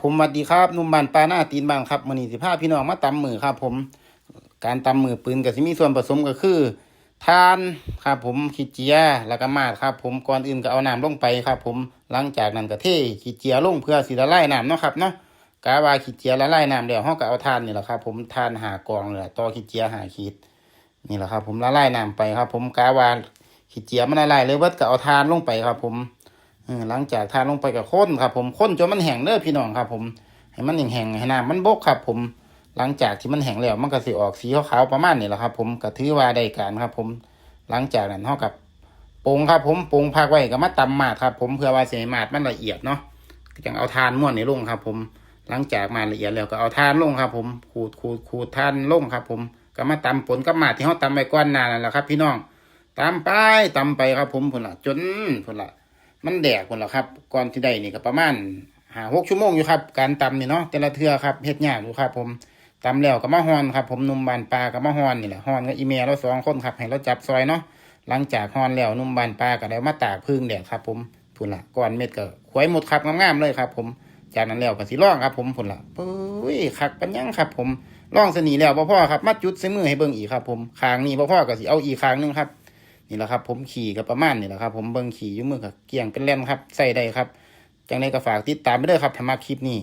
ผมสวัสดีครับนุ่มบานปลาหน้าตีนบางครับมื้อนี้สิพาพี่น้องมาตำมือครับ ผม การตำมือปืนก็สิมีส่วนผสมก็คือทานครับผมขี้เจียแล้วก็มาดครับ ผมก่อนอื่นก็เอาน้ำลงไปครับ ผมหลังจากนั้นก็เทขี้เจียลงเพื่อสิละลายน้ำเนาะครับเนาะกาวาขี้เจียละลายน้ำแล้วเฮาก็เอาทานนี่แหละครับ ผมทานหากองเลยต่อขี้เจียหาขีดนี่แหละครับ ผมละลายน้ำไปครับ ผมกาวาขี้เจียมันละลายเลยเบิดก็เอาทานลงไปครับ ผม หลังจากทานลงไปกับข้นครับ ผมข้นจนมันแห้งเด้อพี่น้องครับ ผมให้มันแห้งให้น้ำมันบกครับ ผมหลังจากที่มันแห้งแล้วมันก็สิออกสีขาวๆประมาณนี้แหละครับ ผมก็ถือว่าได้การครับ ผมหลังจากนั้นเท่ากับปรุงครับ ผมปรุงพักไว้ก็มาตำมาดครับ ผมเพื่อว่าเสียมาดมันละเอียดเนาะจังเอาทานม้วนนี่ลงครับ ผมหลังจากมาละเอียดแล้วก็เอาทานลงครับ ผมขูดขูดขูดทานลงครับ ผมก็มาตำปนกับมาดที่เขาตำไปก้อนนานแหละครับ พี่น้องตำไปตำไปครับ ผมผลละจนผลละ มันแดกคนละครับ ก่อนที่ได้นี่ก็ประมาณหาหกชั่วโมงอยู่ครับ การตำนี่เนาะแต่ละเทือครับเฮ็ดยากอยู่ครับ ผมตำแล้วก็มาฮอนครับ ผมนุ่มบานปลาก็มาฮอนนี่แหละฮอนกับอีเมลเราสองคนครับให้เราจับซอยเนาะหลังจากฮอนแล้วนุ่มบานปลาก็ได้มาตากพึ่งแดดครับ ผมผุนละก่อนเม็ดก็ขวยหมดครับงามๆเลยครับ ผมจากนั้นแล้วก็สิร่องครับผมผุนละปุ้ยคักปัญญังครับ ผมร่องสนีแล้วบ่อพ่อครับมาจุดใส่มือให้เบิ่งอีกครับ ผมคางนี้บ่อพ่อก็สิเอาอีกคางนึงครับ นี่แหละครับ ผมขี่กับประมาณนี่แหละครับผมเบิ่งขี่ยุ่มือกับเกี่ยงเป็นเล่นครับใส่ได้ครับจังไดก็ฝากติดตามไปเด้อครับถ้ามาคลิปนี้